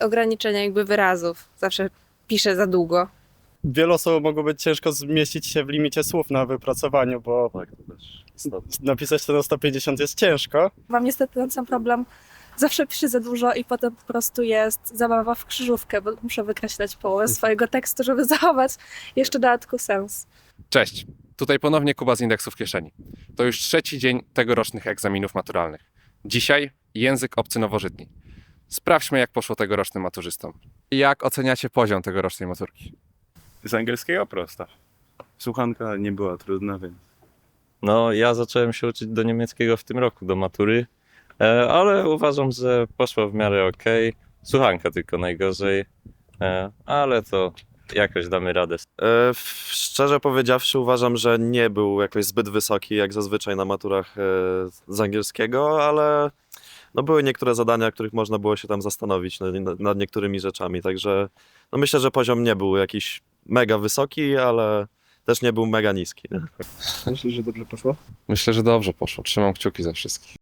ograniczenia jakby wyrazów. Zawsze piszę za długo. Wielu osobom mogło być ciężko zmieścić się w limicie słów na wypracowaniu, bo Tak, to też istotne. napisać to na 150 jest ciężko. Mam niestety ten sam problem. Zawsze piszę za dużo i potem po prostu jest zabawa w krzyżówkę, bo muszę wykreślać połowę swojego tekstu, żeby zachować jeszcze dodatku sens. Cześć, tutaj ponownie Kuba z Indeksu w kieszeni. To już trzeci dzień tegorocznych egzaminów maturalnych. Dzisiaj język obcy nowożytni. Sprawdźmy, jak poszło tegorocznym maturzystom. Jak oceniacie poziom tegorocznej maturki? Z angielskiego prosta. Słuchanka nie była trudna, więc No, ja zacząłem się uczyć do niemieckiego w tym roku, do matury, e, ale uważam, że poszło w miarę ok. Słuchanka tylko najgorzej, e, ale to jakoś damy radę. E, Szczerze powiedziawszy, uważam, że nie był jakoś zbyt wysoki, jak zazwyczaj na maturach e, z angielskiego, ale no były niektóre zadania, których można było się tam zastanowić nad, nad- niektórymi rzeczami. Także no myślę, że poziom nie był jakiś mega wysoki, ale też nie był mega niski. Nie? Myślę, że dobrze poszło. Myślę, że dobrze poszło. Trzymam kciuki za wszystkich.